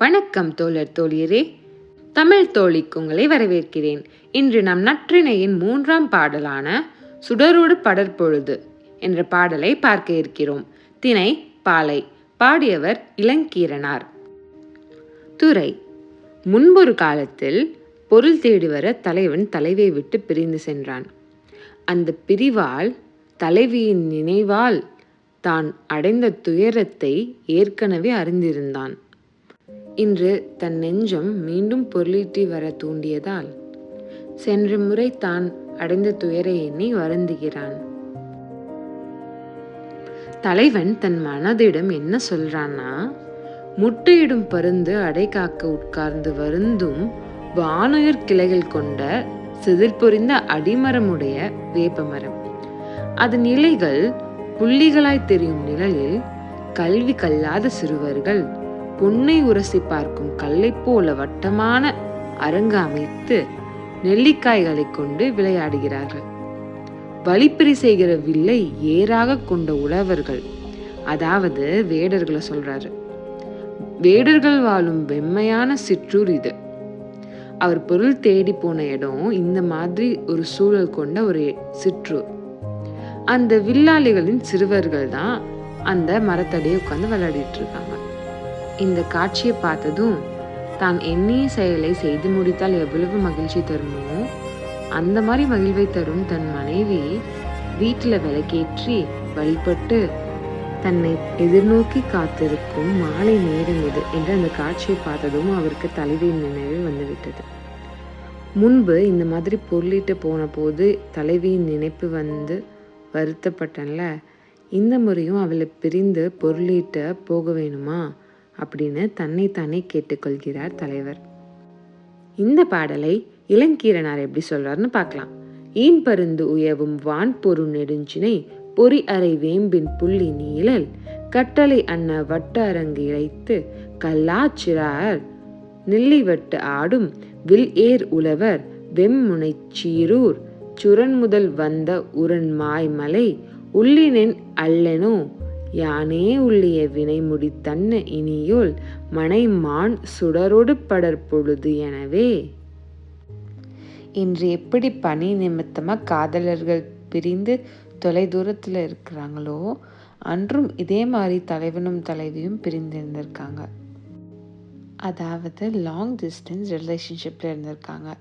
வணக்கம் தோழர் தோழியரே. தமிழ் தோழிக்கு உங்களை வரவேற்கிறேன். இன்று நம் நற்றிணையின் மூன்றாம் பாடலான சுடரோடு படற்பொழுது என்ற பாடலை பார்க்க இருக்கிறோம். திணை பாலை. பாடியவர் இளங்கீரனார். துறை. முன்பொரு காலத்தில் பொருள் தேடி வர தலைவன் தலைவியை விட்டு பிரிந்து சென்றான். அந்த பிரிவால் தலைவியின் நினைவால் தான் அடைந்த துயரத்தை ஏற்கனவே அறிந்திருந்தான். இன்று தன் நெஞ்சம் மீண்டும் பொருளீட்டி வர தூண்டியதால் சென்ற முறை தான் அடைந்த துயரை எண்ணி வருந்துகிறான். தலைவன் தன் மனதிடம் என்ன சொல்றான்னா முட்டையிடும் பருந்து அடை காக்க உட்கார்ந்து வருந்தும் வானுயிர் கிளைகள் கொண்ட சிதில் பொறிந்த அடிமரமுடைய வேப்பமரம். அதன் இலைகள் புள்ளிகளாய் தெரியும் நிழலில் கல்வி கல்லாத சிறுவர்கள் பொன்னை உரசி பார்க்கும் கல்லை போல வட்டமான அரங்கு அமைத்து நெல்லிக்காய்களை கொண்டு விளையாடுகிறார்கள். வழிப்பறி செய்கிற வில்லை ஏறாக கொண்ட உழவர்கள் அதாவது வேடர்களை சொல்றாரு. வேடர்கள் வாழும் வெம்மையான சிற்றூர் இது. அவர் பொருள் தேடி போன இடம் இந்த மாதிரி ஒரு சூழல் கொண்ட ஒரு சிற்றூர். அந்த வில்லாளிகளின் சிறுவர்கள் தான் அந்த மரத்தடியை உட்காந்து விளையாடிட்டு இருக்காங்க. இந்த காட்சியை பார்த்ததும் தான் எண்ணிய செயலை செய்து முடித்தால் எவ்வளவு மகிழ்ச்சி தருமோ அந்த மாதிரி மகிழ்வை தரும் தன் மனைவி வீட்டில் விளக்கேற்றி வழிபட்டு தன்னை எதிர்நோக்கி காத்திருக்கும் மாலை நேரம் இது என்று அந்த காட்சியை பார்த்ததும் அவருக்கு தலைவியின் நினைவு வந்துவிட்டது. முன்பு இந்த மாதிரி பொருளிட்டு போன போது தலைவியின் நினைப்பு வந்து வருத்தப்பட்டன்ல இந்த முறையும் அவளை பிரிந்து பொருளிட்ட போக வேணுமா? அப்படின்னு தன்னைத்தானே கேட்டுக்கொள்கிறார் தலைவர். இந்த பாடலை இளங்கீரனார் எப்படி சொல்றாருன்னு பார்க்கலாம். ஈன் பருந்து உயவும் வான் பொரு நெடுஞ்சினை பொறி அறை வேம்பின் புள்ளி நீழல் கட்டளை அன்ன வட்ட அரங்கு இழைத்து கல்லாச்சிறார் நெல்லிவட்டு ஆடும் வில் ஏர் உழவர் வெம்முனை சீரூர் சுரன் முதல் வந்த உரன் மாய்மலை உள்ளினென் அல்லெனோ யானே உள்ளிய வினை முடித்தன்ன இனியுள் மனை மான் சுடரொடு படர் பொழுது எனவே. இன்று எப்படி பணி நிமித்தமாக காதலர்கள் பிரிந்து தொலை தூரத்தில் இருக்கிறாங்களோ அன்றும் இதே மாதிரி தலைவனும் தலைவியும் பிரிந்திருந்திருக்காங்க. அதாவது லாங் டிஸ்டன்ஸ் ரிலேஷன்ஷிப்பில் இருந்திருக்காங்க.